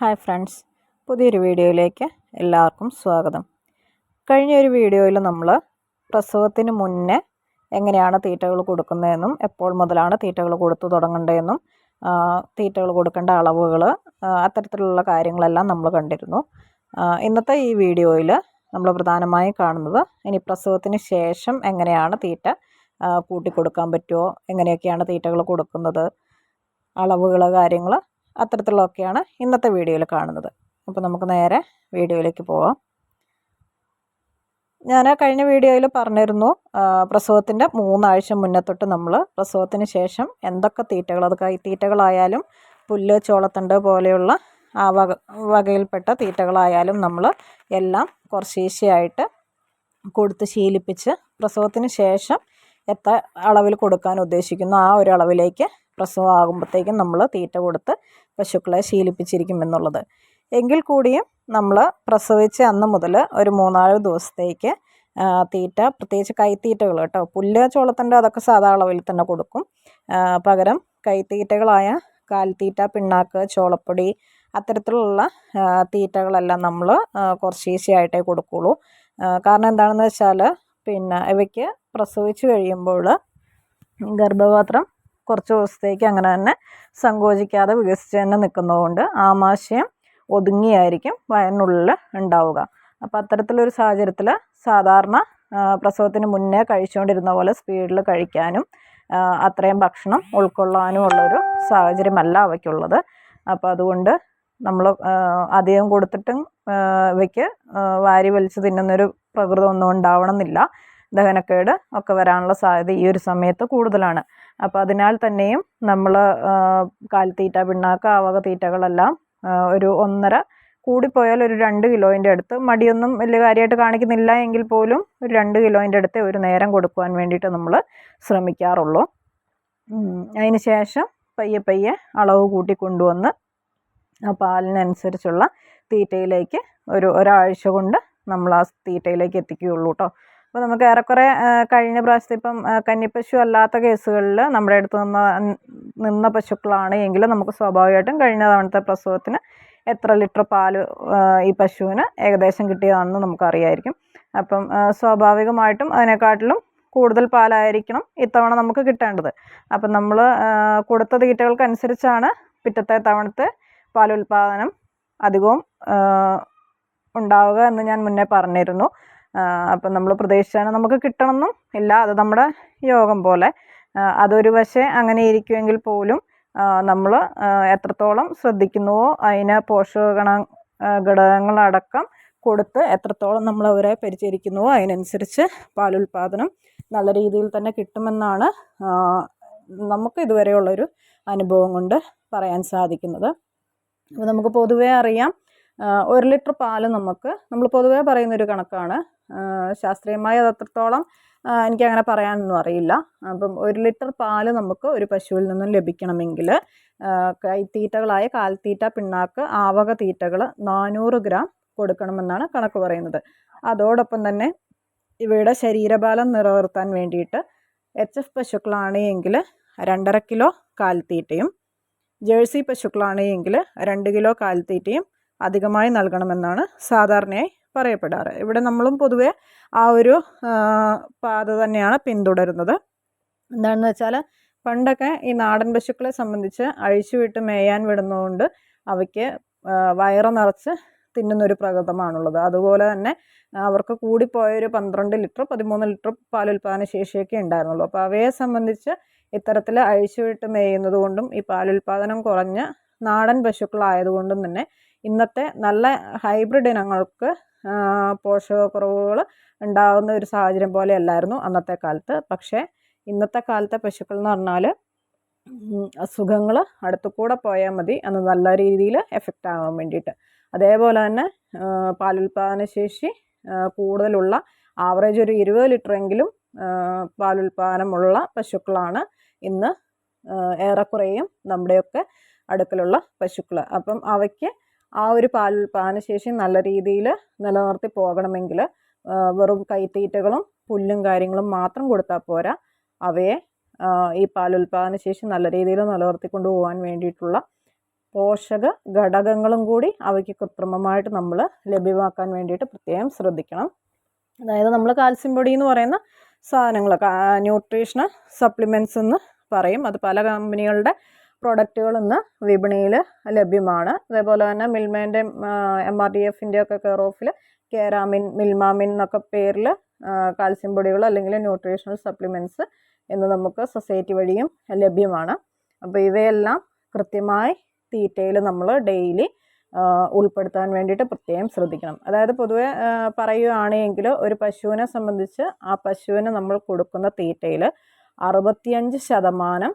Hi friends പുതിയൊരു വീഡിയോയിലേക്ക് എല്ലാവർക്കും സ്വാഗതം. കഴിഞ്ഞ ഒരു വീഡിയോയിൽ നമ്മൾ പ്രസവത്തിന് മുന്നേ എങ്ങനെയാണ് തീറ്റകൾ കൊടുക്കുന്നതെന്നും എപ്പോൾ മുതലാണ് തീറ്റകൾ കൊടുത്തു തുടങ്ങേണ്ടതെന്നും തീറ്റകൾ കൊടുക്കേണ്ട അളവുകൾ അത്തരത്തിലുള്ള കാര്യങ്ങളെല്ലാം നമ്മൾ കണ്ടിരുന്നു. ഇന്നത്തെ ഈ വീഡിയോയിൽ നമ്മൾ പ്രധാനമായും കാണുന്നത് ഇനി പ്രസവത്തിന് ശേഷം എങ്ങനെയാണ് തീറ്റ കൂട്ടിക്കൊടുക്കാൻ കൂട്ടി കൊടുക്കാൻ പറ്റുമോ എങ്ങനെയൊക്കെയാണ് തീറ്റകൾ കൊടുക്കുന്നത് അളവുകൾ കാര്യങ്ങൾ അത്തരത്തിലുള്ളതൊക്കെയാണ് ഇന്നത്തെ വീഡിയോയിൽ കാണുന്നത്. അപ്പോൾ നമുക്ക് നേരെ വീഡിയോയിലേക്ക് പോവാം. ഞാൻ കഴിഞ്ഞ വീഡിയോയിൽ പറഞ്ഞിരുന്നു പ്രസവത്തിന്റെ മൂന്നാഴ്ച മുന്നേ തൊട്ട് നമ്മൾ പ്രസവത്തിന് ശേഷം എന്തൊക്കെ തീറ്റകൾ അത് തീറ്റകളായാലും പുല്ല് ചോളത്തണ്ട് പോലെയുള്ള ആ വക വകയിൽപ്പെട്ട തീറ്റകളായാലും നമ്മൾ എല്ലാം കുറച്ചീശയായിട്ട് കൊടുത്ത് ശീലിപ്പിച്ച് പ്രസവത്തിന് ശേഷം എത്ര അളവിൽ കൊടുക്കാൻ ഉദ്ദേശിക്കുന്നു ആ ഒരു അളവിലേക്ക് പ്രസവം ആകുമ്പോഴത്തേക്കും നമ്മൾ തീറ്റ കൊടുത്ത് പശുക്കളെ ശീലിപ്പിച്ചിരിക്കും എന്നുള്ളത് എങ്കിൽ കൂടിയും നമ്മൾ പ്രസവിച്ച അന്ന് മുതൽ ഒരു മൂന്നാൽ ദിവസത്തേക്ക് തീറ്റ പ്രത്യേകിച്ച് കൈത്തീറ്റകൾ കേട്ടോ. പുല്ല് ചോളത്തിന്റെ അതൊക്കെ സാധാ അളവിൽ തന്നെ കൊടുക്കും. പകരം കൈത്തീറ്റകളായ കാൽത്തീറ്റ പിണ്ണാക്ക് ചോളപ്പൊടി അത്തരത്തിലുള്ള തീറ്റകളെല്ലാം നമ്മൾ കുറച്ച് ഈസിയായിട്ടേ കൊടുക്കുകയുള്ളൂ ആ, കാരണം എന്താണെന്ന് വെച്ചാൽ പിന്നെ ഇവയ്ക്ക് പ്രസവിച്ച് കഴിയുമ്പോൾ ഗർഭപാത്രം കുറച്ച് ദിവസത്തേക്ക് അങ്ങനെ തന്നെ സങ്കോചിക്കാതെ വികസിച്ച് തന്നെ നിൽക്കുന്നതുകൊണ്ട് ആമാശയം ഒതുങ്ങിയായിരിക്കും വയറിനുള്ളിൽ ഉണ്ടാവുക. അപ്പോൾ അത്തരത്തിലൊരു സാഹചര്യത്തിൽ സാധാരണ പ്രസവത്തിന് മുന്നേ കഴിച്ചുകൊണ്ടിരുന്ന പോലെ സ്പീഡിൽ കഴിക്കാനും അത്രയും ഭക്ഷണം ഉൾക്കൊള്ളാനും ഉള്ളൊരു സാഹചര്യമല്ല അവയ്ക്കുള്ളത്. അപ്പോൾ അതുകൊണ്ട് നമ്മൾ അധികം കൊടുത്തിട്ടും ഇവയ്ക്ക് വാരി വലിച്ച് തിന്നുന്നൊരു പ്രകൃതം ഒന്നും ഉണ്ടാവണമെന്നില്ല. ദഹനക്കേട് ഒക്കെ വരാനുള്ള സാധ്യത ഈ ഒരു സമയത്ത് കൂടുതലാണ്. അപ്പോൾ അതിനാൽ തന്നെയും നമ്മൾ കാൽത്തീറ്റ പിണ്ണാക്ക് ആ വക തീറ്റകളെല്ലാം ഒരു ഒന്നര കൂടിപ്പോയാൽ ഒരു രണ്ട് കിലോയിന്റെ അടുത്ത്. മടിയൊന്നും വലിയ കാര്യമായിട്ട് കാണിക്കുന്നില്ല എങ്കിൽ പോലും ഒരു രണ്ട് കിലോയിന്റെ അടുത്ത് ഒരു നേരം കൊടുക്കുവാൻ വേണ്ടിയിട്ട് നമ്മൾ ശ്രമിക്കാറുള്ളൂ. അതിന് ശേഷം പയ്യെ പയ്യെ അളവ് കൂട്ടി കൊണ്ടുവന്ന് ആ പാലിനനുസരിച്ചുള്ള തീറ്റയിലേക്ക് ഒരു ഒരാഴ്ച കൊണ്ട് നമ്മൾ ആ തീറ്റയിലേക്ക് എത്തിക്കുകയുള്ളൂ കേട്ടോ അപ്പോൾ നമുക്ക് ഏറെക്കുറെ കഴിഞ്ഞ പ്രാവശ്യത്തെ ഇപ്പം കന്നിപ്പശു അല്ലാത്ത കേസുകളിൽ നമ്മുടെ അടുത്ത് നിന്ന് നിന്ന പശുക്കളാണ് എങ്കിൽ നമുക്ക് സ്വാഭാവികമായിട്ടും കഴിഞ്ഞ തവണത്തെ പ്രസവത്തിന് എത്ര ലിറ്റർ പാൽ ഈ പശുവിന് ഏകദേശം കിട്ടിയതാണെന്ന് നമുക്കറിയായിരിക്കും. അപ്പം സ്വാഭാവികമായിട്ടും അതിനെക്കാട്ടിലും കൂടുതൽ പാലായിരിക്കണം ഇത്തവണ നമുക്ക് കിട്ടേണ്ടത്. അപ്പം നമ്മൾ കൊടുത്ത തീറ്റകൾക്കനുസരിച്ചാണ് പിറ്റത്തെ തവണത്തെ പാലുൽപാദനം അധികവും ഉണ്ടാവുക എന്ന് ഞാൻ മുന്നേ പറഞ്ഞിരുന്നു. അപ്പം നമ്മൾ പ്രതീക്ഷിച്ചാണ് നമുക്ക് കിട്ടണമെന്നും. ഇല്ല അത് നമ്മുടെ യോഗം പോലെ. അതൊരു പക്ഷേ അങ്ങനെ ഇരിക്കുമെങ്കിൽ പോലും നമ്മൾ എത്രത്തോളം ശ്രദ്ധിക്കുന്നുവോ അതിന് പോഷകഗണ ഘടകങ്ങളടക്കം കൊടുത്ത് എത്രത്തോളം നമ്മൾ അവരെ പരിചരിക്കുന്നുവോ അതിനനുസരിച്ച് പാലുൽപാദനം നല്ല രീതിയിൽ തന്നെ കിട്ടുമെന്നാണ് നമുക്ക് ഇതുവരെയുള്ളൊരു അനുഭവം കൊണ്ട് പറയാൻ സാധിക്കുന്നത്. അപ്പോൾ നമുക്ക് പൊതുവേ അറിയാം ഒരു ലിറ്റർ പാൽ നമുക്ക് നമ്മൾ പൊതുവേ പറയുന്നൊരു കണക്കാണ് ശാസ്ത്രീയമായി അത് അത്രത്തോളം എനിക്കങ്ങനെ പറയാനൊന്നും അറിയില്ല. അപ്പം ഒരു ലിറ്റർ പാൽ നമുക്ക് ഒരു പശുവിൽ നിന്നും ലഭിക്കണമെങ്കിൽ കൈത്തീറ്റകളായ കാൽത്തീറ്റ പിണ്ണാക്ക് ആവക തീറ്റകൾ നാനൂറ് ഗ്രാം കൊടുക്കണമെന്നാണ് കണക്ക് പറയുന്നത്. അതോടൊപ്പം തന്നെ ഇവയുടെ ശരീരബലം നിലനിർത്താൻ വേണ്ടിയിട്ട് എച്ച് എഫ് പശുക്കളാണ് എങ്കിൽ രണ്ടര കിലോ കാൽത്തീറ്റയും ജേഴ്സി പശുക്കളാണ് എങ്കിൽ രണ്ട് കിലോ കാൽത്തീറ്റയും അധികമായി നൽകണമെന്നാണ് സാധാരണയായി പറയപ്പെടാറ്. ഇവിടെ നമ്മളും പൊതുവെ ആ ഒരു പാത തന്നെയാണ് പിന്തുടരുന്നത്. എന്താണെന്ന് വെച്ചാൽ പണ്ടൊക്കെ ഈ നാടൻ പശുക്കളെ സംബന്ധിച്ച് അഴിച്ചുവിട്ട് മേയാൻ വിടുന്നതുകൊണ്ട് അവയ്ക്ക് വയറ് നിറച്ച് തിന്നുന്നൊരു പ്രകൃതമാണുള്ളത്. അതുപോലെ തന്നെ അവർക്ക് കൂടിപ്പോയൊരു പന്ത്രണ്ട് ലിറ്റർ പതിമൂന്ന് ലിറ്റർ പാലുൽപാദന ശേഷിയൊക്കെ ഉണ്ടായിരുന്നുള്ളൂ. അപ്പോൾ അവയെ സംബന്ധിച്ച് ഇത്തരത്തിൽ അഴിച്ചുവിട്ട് മേയുന്നത് കൊണ്ടും ഈ പാലുൽപാദനം കുറഞ്ഞ നാടൻ പശുക്കളായതുകൊണ്ടും തന്നെ ഇന്നത്തെ നല്ല ഹൈബ്രിഡ് ഇനങ്ങൾക്ക് പോഷകക്കുറവുകൾ ഉണ്ടാകുന്ന ഒരു സാഹചര്യം പോലെ അല്ലായിരുന്നു അന്നത്തെ കാലത്ത്. പക്ഷേ ഇന്നത്തെ കാലത്തെ പശുക്കൾ എന്ന് പറഞ്ഞാൽ അസുഖങ്ങൾ അടുത്തു കൂടെ പോയാൽ മതി അന്ന് നല്ല രീതിയിൽ എഫക്റ്റ് ആകാൻ വേണ്ടിയിട്ട്. അതേപോലെ തന്നെ പാലുൽപാദനശേഷി പാലുൽപാദന ശേഷി കൂടുതലുള്ള ആവറേജ് ഒരു ഇരുപത് ലിറ്ററെങ്കിലും പാലുൽപാദനമുള്ള പശുക്കളാണ് ഇന്ന് ഏറെക്കുറെയും നമ്മുടെയൊക്കെ അടുക്കലുള്ള പശുക്കൾ അപ്പം അവയ്ക്ക് ആ ഒരു പാലുൽപാദന ശേഷി നല്ല രീതിയിൽ നിലനിർത്തി പോകണമെങ്കിൽ വെറും കൈത്തീറ്റകളും പുല്ലും കാര്യങ്ങളും മാത്രം കൊടുത്താൽ പോരാ. അവയെ ഈ പാലുൽപാദന ശേഷി നല്ല രീതിയിൽ നിലനിർത്തിക്കൊണ്ട് പോകാൻ വേണ്ടിയിട്ടുള്ള പോഷക ഘടകങ്ങളും കൂടി അവയ്ക്ക് കൃത്രിമമായിട്ട് നമ്മൾ ലഭ്യമാക്കാൻ വേണ്ടിയിട്ട് പ്രത്യേകം ശ്രദ്ധിക്കണം. അതായത് നമ്മൾ കാൽസ്യം പൊടി എന്ന് പറയുന്ന സാധനങ്ങൾ ന്യൂട്രീഷണൽ സപ്ലിമെന്റ്സ് എന്ന് പറയും. അത് പല കമ്പനികളുടെ പ്രൊഡക്റ്റുകൾ ഇന്ന് വിപണിയിൽ ലഭ്യമാണ്. അതേപോലെ തന്നെ മിൽമേന്റെ എം ആർ ഡി എഫിന്റെ ഒക്കെ കെയർ ഓഫിൽ കേരാമിൻ മിൽമാമിൻ എന്നൊക്കെ പേരിൽ കാൽസ്യം പൊടികൾ അല്ലെങ്കിൽ ന്യൂട്രീഷണൽ സപ്ലിമെന്റ്സ് എന്ന് നമുക്ക് സൊസൈറ്റി വഴിയും ലഭ്യമാണ്. അപ്പോൾ ഇവയെല്ലാം കൃത്യമായി തീറ്റയിൽ നമ്മൾ ഡെയിലി ഉൾപ്പെടുത്താൻ വേണ്ടിയിട്ട് പ്രത്യേകം ശ്രദ്ധിക്കണം. അതായത് പൊതുവെ പറയുകയാണെങ്കിൽ ഒരു പശുവിനെ സംബന്ധിച്ച് ആ പശുവിന് നമ്മൾ കൊടുക്കുന്ന തീറ്റയിൽ അറുപത്തിയഞ്ച് ശതമാനം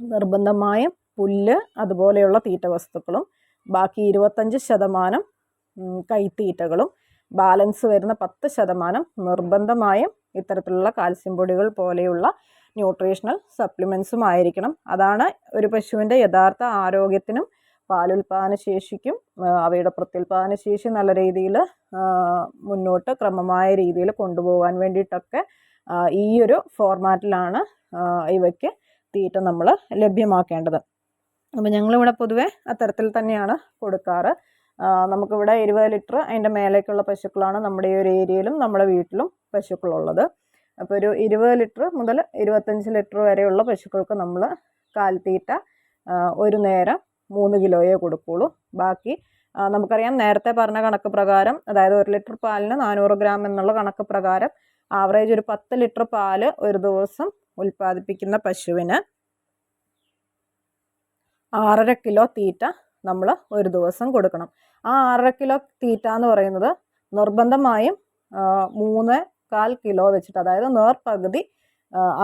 നിർബന്ധമായും പുല്ല് അതുപോലെയുള്ള തീറ്റ വസ്തുക്കളും ബാക്കി ഇരുപത്തഞ്ച് ശതമാനം കൈത്തീറ്റകളും ബാലൻസ് വരുന്ന പത്ത് ശതമാനം നിർബന്ധമായും ഇത്തരത്തിലുള്ള കാൽസ്യം പൊടികൾ പോലെയുള്ള ന്യൂട്രീഷണൽ സപ്ലിമെൻസും ആയിരിക്കണം. അതാണ് ഒരു പശുവിന്റെ യഥാർത്ഥ ആരോഗ്യത്തിനും പാലുൽപാദന ശേഷിക്കും അവയുടെ പ്രത്യുൽപാദന ശേഷി നല്ല രീതിയിൽ മുന്നോട്ട് ക്രമമായ രീതിയിൽ കൊണ്ടുപോകാൻ വേണ്ടിയിട്ടൊക്കെ ഈ ഒരു ഫോർമാറ്റിലാണ് ഇവയ്ക്ക് തീറ്റ നമ്മൾ ലഭ്യമാക്കേണ്ടത്. അപ്പോൾ ഞങ്ങളിവിടെ പൊതുവെ അത്തരത്തിൽ തന്നെയാണ് കൊടുക്കാറ്. നമുക്കിവിടെ ഇരുപത് ലിറ്റർ അതിന്റെ മേലേക്കുള്ള പശുക്കളാണ് നമ്മുടെ ഈ ഒരു ഏരിയയിലും നമ്മുടെ വീട്ടിലും പശുക്കളുള്ളത്. അപ്പോൾ ഒരു ഇരുപത് ലിറ്റർ മുതൽ ഇരുപത്തഞ്ച് ലിറ്റർ വരെയുള്ള പശുക്കൾക്ക് നമ്മൾ കാൽത്തീറ്റ ഒരു നേരം മൂന്ന് കിലോയേ കൊടുക്കുകയുള്ളൂ ബാക്കി നമുക്കറിയാം നേരത്തെ പറഞ്ഞ കണക്ക് പ്രകാരം അതായത് ഒരു ലിറ്റർ പാലിന് നാനൂറ് ഗ്രാം എന്നുള്ള കണക്ക് പ്രകാരം ആവറേജ് ഒരു പത്ത് ലിറ്റർ പാൽ ഒരു ദിവസം ഉൽപ്പാദിപ്പിക്കുന്ന പശുവിന് ആറര കിലോ തീറ്റ നമ്മൾ ഒരു ദിവസം കൊടുക്കണം. ആ ആറര കിലോ തീറ്റ എന്ന് പറയുന്നത് നിർബന്ധമായും മൂന്ന് കാൽ കിലോ വെച്ചിട്ട് അതായത് നേർപകുതി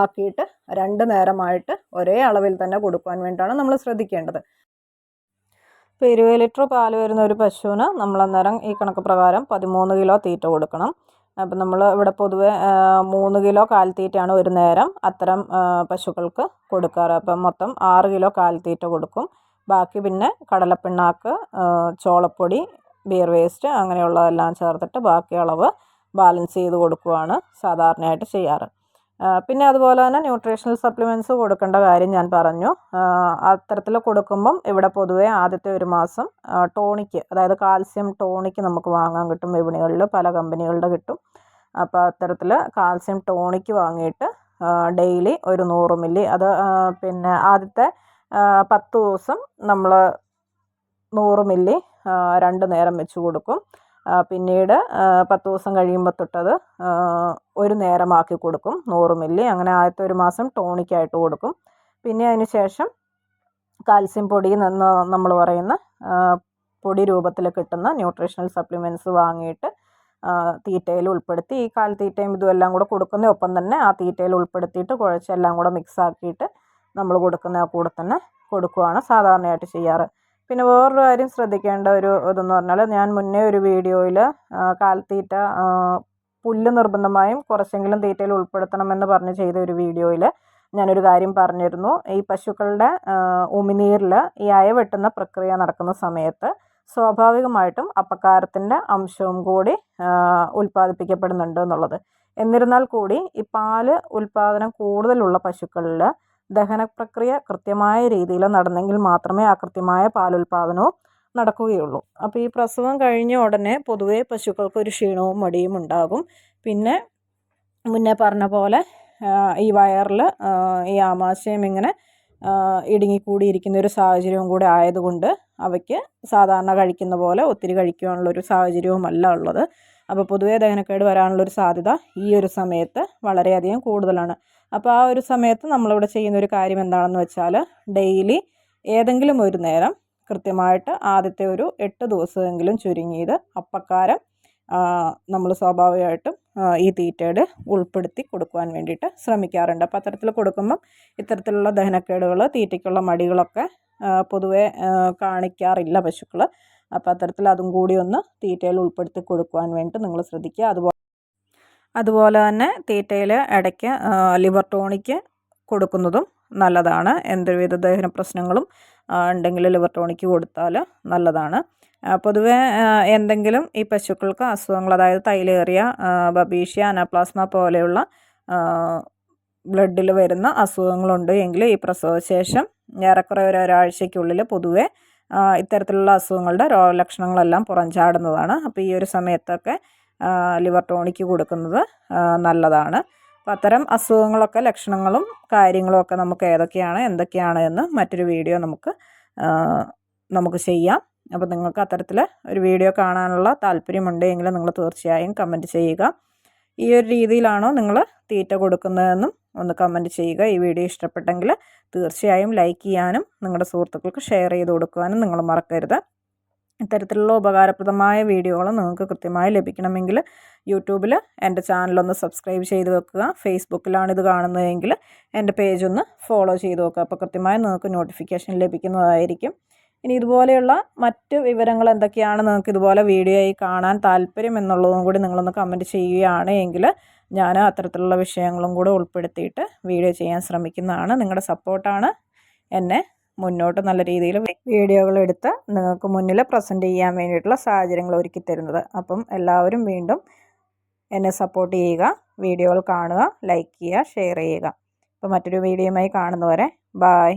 ആക്കിയിട്ട് രണ്ട് നേരമായിട്ട് ഒരേ അളവിൽ തന്നെ കൊടുക്കാൻ വേണ്ടിയിട്ടാണ് നമ്മൾ ശ്രദ്ധിക്കേണ്ടത്. ഇപ്പോൾ ഇരുപത് ലിറ്റർ പാൽ വരുന്ന ഒരു പശുവിന് നമ്മൾ അന്നേരം ഈ കണക്ക് പ്രകാരം പതിമൂന്ന് കിലോ തീറ്റ കൊടുക്കണം. അപ്പം നമ്മൾ ഇവിടെ പൊതുവേ മൂന്ന് കിലോ കാൽത്തീറ്റയാണ് ഒരു നേരം അത്തരം പശുക്കൾക്ക് കൊടുക്കാറ്. അപ്പം മൊത്തം ആറ് കിലോ കാൽത്തീറ്റ കൊടുക്കും. ബാക്കി പിന്നെ കടലപ്പിണ്ണാക്ക് ചോളപ്പൊടി ബിയർ വേസ്റ്റ് അങ്ങനെയുള്ളതെല്ലാം ചേർത്തിട്ട് ബാക്കി അളവ് ബാലൻസ് ചെയ്ത് കൊടുക്കുകയാണ് സാധാരണയായിട്ട് ചെയ്യാറ്. പിന്നെ അതുപോലെ തന്നെ ന്യൂട്രീഷണൽ സപ്ലിമെന്റ്സ് കൊടുക്കേണ്ട കാര്യം ഞാൻ പറഞ്ഞു. അത്തരത്തിൽ കൊടുക്കുമ്പം ഇവിടെ പൊതുവേ ആദ്യത്തെ ഒരു മാസം ടോണിക്ക് അതായത് കാൽസ്യം ടോണിക്ക് നമുക്ക് വാങ്ങാൻ കിട്ടും. വിപണികളിൽ പല കമ്പനികളുടെ കിട്ടും. അപ്പോൾ അത്തരത്തിൽ കാൽസ്യം ടോണിക്ക് വാങ്ങിയിട്ട് ഡെയിലി ഒരു നൂറ് മില്ലി അത് പിന്നെ ആദ്യത്തെ പത്ത് ദിവസം നമ്മൾ നൂറ് മില്ലി രണ്ട് നേരം വെച്ച് കൊടുക്കും. പിന്നീട് പത്ത് ദിവസം കഴിയുമ്പോൾ തൊട്ടത് ഒരു നേരമാക്കി കൊടുക്കും നൂറ് മില്ലി. അങ്ങനെ ആദ്യത്തെ ഒരു മാസം ടോണിക്കായിട്ട് കൊടുക്കും. പിന്നെ അതിന് ശേഷം കാൽസ്യം പൊടി എന്ന് നമ്മൾ പറയുന്ന പൊടി രൂപത്തിൽ കിട്ടുന്ന ന്യൂട്രീഷണൽ സപ്ലിമെന്റ്സ് വാങ്ങിയിട്ട് തീറ്റയിൽ ഉൾപ്പെടുത്തി. ഈ കാൽത്തീറ്റയും ഇതും എല്ലാം കൂടെ കൊടുക്കുന്ന ഒപ്പം തന്നെ ആ തീറ്റയിൽ ഉൾപ്പെടുത്തിയിട്ട് കുഴച്ച് എല്ലാം കൂടെ മിക്സ് ആക്കിയിട്ട് നമ്മൾ കൊടുക്കുന്ന ആ കൂടെ തന്നെ കൊടുക്കുകയാണ് സാധാരണയായിട്ട് ചെയ്യാറ്. പിന്നെ വേറൊരു കാര്യം ശ്രദ്ധിക്കേണ്ട ഒരു ഇതെന്ന് പറഞ്ഞാൽ ഞാൻ മുന്നേ ഒരു വീഡിയോയിൽ കാൽത്തീറ്റ പുല്ല് നിർബന്ധമായും കുറച്ചെങ്കിലും തീറ്റയിൽ ഉൾപ്പെടുത്തണമെന്ന് പറഞ്ഞ് ചെയ്ത ഒരു വീഡിയോയിൽ ഞാനൊരു കാര്യം പറഞ്ഞിരുന്നു. ഈ പശുക്കളുടെ ഉമിനീരിൽ ഈ അയ വെട്ടുന്ന പ്രക്രിയ നടക്കുന്ന സമയത്ത് സ്വാഭാവികമായിട്ടും അപ്പക്കാരത്തിന്റെ അംശവും കൂടി ഉൽപ്പാദിപ്പിക്കപ്പെടുന്നുണ്ട് എന്നുള്ളത്. എന്നിരുന്നാൽ കൂടി ഈ പാൽ ഉൽപ്പാദനം കൂടുതലുള്ള പശുക്കളിൽ ദഹന പ്രക്രിയ കൃത്യമായ രീതിയിൽ നടന്നെങ്കിൽ മാത്രമേ ആ കൃത്യമായ പാലുൽപാദനവും നടക്കുകയുള്ളൂ. അപ്പോൾ ഈ പ്രസവം കഴിഞ്ഞ ഉടനെ പൊതുവേ പശുക്കൾക്ക് ഒരു ക്ഷീണവും മടിയും ഉണ്ടാകും. പിന്നെ മുന്നേ പറഞ്ഞ പോലെ ഈ വയറിൽ ഈ ആമാശയം ഇങ്ങനെ ഇടുങ്ങിക്കൂടിയിരിക്കുന്ന ഒരു സാഹചര്യവും കൂടെ ആയതുകൊണ്ട് അവയ്ക്ക് സാധാരണ കഴിക്കുന്ന പോലെ ഒത്തിരി കഴിക്കാനുള്ളൊരു സാഹചര്യവുമല്ല ഉള്ളത്. അപ്പോൾ പൊതുവേ ദഹനക്കേട് വരാനുള്ളൊരു സാധ്യത ഈ ഒരു സമയത്ത് വളരെയധികം കൂടുതലാണ്. അപ്പോൾ ആ ഒരു സമയത്ത് നമ്മളിവിടെ ചെയ്യുന്ന ഒരു കാര്യം എന്താണെന്ന് വെച്ചാൽ ഡെയിലി ഏതെങ്കിലും ഒരു നേരം കൃത്യമായിട്ട് ആദ്യത്തെ ഒരു എട്ട് ദിവസമെങ്കിലും ചുരുങ്ങിയത് അപ്പക്കാരം നമ്മൾ സ്വാഭാവികമായിട്ടും ഈ തീറ്റയുടെ ഉൾപ്പെടുത്തി കൊടുക്കുവാൻ വേണ്ടിയിട്ട് ശ്രമിക്കാറുണ്ട്. അപ്പോൾ അത്തരത്തിൽ കൊടുക്കുമ്പം ഇത്തരത്തിലുള്ള ദഹനക്കേടുകൾ തീറ്റയ്ക്കുള്ള മടികളൊക്കെ പൊതുവെ കാണിക്കാറില്ല പശുക്കൾ അപ്പോൾ അത്തരത്തിൽ അതും കൂടി ഒന്ന് തീറ്റയിൽ ഉൾപ്പെടുത്തി കൊടുക്കുവാൻ വേണ്ടി നിങ്ങൾ ശ്രദ്ധിക്കുക. അതുപോലെ അതുപോലെ തന്നെ തീറ്റയിൽ ഇടയ്ക്ക് ലിവർ ടോണിക്ക് കൊടുക്കുന്നതും നല്ലതാണ്. എന്തൊരുവിധ ദഹന പ്രശ്നങ്ങളും ഉണ്ടെങ്കിൽ ലിവർ ടോണിക്ക് കൊടുത്താൽ നല്ലതാണ്. പൊതുവെ എന്തെങ്കിലും ഈ പശുക്കൾക്ക് അസുഖങ്ങൾ അതായത് തൈലേറിയ ബബീഷ്യ അനാപ്ലാസ്മ പോലെയുള്ള ബ്ലഡിൽ വരുന്ന അസുഖങ്ങളുണ്ട് എങ്കിൽ ഈ പ്രസവശേഷം ഏറെക്കുറെ ഒരു ഒരാഴ്ചയ്ക്കുള്ളിൽ പൊതുവെ ഇത്തരത്തിലുള്ള അസുഖങ്ങളുടെ രോഗലക്ഷണങ്ങളെല്ലാം പുറംചാടുന്നതാണ്. അപ്പോൾ ഈ ഒരു സമയത്തൊക്കെ ലിവർ ടോണിക്ക് കൊടുക്കുന്നത് നല്ലതാണ്. അപ്പോൾ അത്തരം അസുഖങ്ങളൊക്കെ ലക്ഷണങ്ങളും കാര്യങ്ങളും ഒക്കെ നമുക്ക് ഏതൊക്കെയാണ് എന്തൊക്കെയാണ് എന്ന് മറ്റൊരു വീഡിയോ നമുക്ക് നമുക്ക് ചെയ്യാം. അപ്പോൾ നിങ്ങൾക്ക് അത്തരത്തിൽ ഒരു വീഡിയോ കാണാനുള്ള താല്പര്യമുണ്ടെങ്കിൽ നിങ്ങൾ തീർച്ചയായും കമന്റ് ചെയ്യുക. ഈ ഒരു രീതിയിലാണോ നിങ്ങൾ തീറ്റ കൊടുക്കുന്നതെന്നും ഒന്ന് കമന്റ് ചെയ്യുക. ഈ വീഡിയോ ഇഷ്ടപ്പെട്ടെങ്കിൽ തീർച്ചയായും ലൈക്ക് ചെയ്യാനും നിങ്ങളുടെ സുഹൃത്തുക്കൾക്ക് ഷെയർ ചെയ്ത് കൊടുക്കുവാനും നിങ്ങൾ മറക്കരുത്. ഇത്തരത്തിലുള്ള ഉപകാരപ്രദമായ വീഡിയോകൾ നിങ്ങൾക്ക് കൃത്യമായി ലഭിക്കണമെങ്കിൽ യൂട്യൂബിൽ എന്റെ ചാനലൊന്ന് സബ്സ്ക്രൈബ് ചെയ്ത് വെക്കുക. ഫേസ്ബുക്കിലാണ് ഇത് കാണുന്നതെങ്കിൽ എന്റെ പേജ് ഒന്ന് ഫോളോ ചെയ്ത് വെക്കുക. അപ്പോൾ കൃത്യമായി നിങ്ങൾക്ക് നോട്ടിഫിക്കേഷൻ ലഭിക്കുന്നതായിരിക്കും. ഇനി ഇതുപോലെയുള്ള മറ്റ് വിവരങ്ങൾ എന്തൊക്കെയാണ് നിങ്ങൾക്ക് ഇതുപോലെ വീഡിയോ ആയി കാണാൻ താല്പര്യം എന്നുള്ളതും കൂടി നിങ്ങളൊന്ന് കമന്റ് ചെയ്യുകയാണ് എങ്കിൽ ഞാൻ അത്തരത്തിലുള്ള വിഷയങ്ങളും കൂടെ ഉൾപ്പെടുത്തിയിട്ട് വീഡിയോ ചെയ്യാൻ ശ്രമിക്കുന്നതാണ്. നിങ്ങളുടെ സപ്പോർട്ടാണ്. എന്നെ മുന്നോട്ട് നല്ല രീതിയിൽ വീഡിയോകൾ എടുത്ത് നിങ്ങൾക്ക് മുന്നിൽ പ്രസന്റ് ചെയ്യാൻ വേണ്ടിയിട്ടുള്ള സാഹചര്യങ്ങൾ ഒരുക്കി തരുന്നത്. അപ്പം എല്ലാവരും വീണ്ടും എന്നെ സപ്പോർട്ട് ചെയ്യുക വീഡിയോകൾ കാണുക ലൈക്ക് ചെയ്യുക ഷെയർ ചെയ്യുക. അപ്പോൾ മറ്റൊരു വീഡിയോയുമായി കാണുന്നവരെ ബായ്.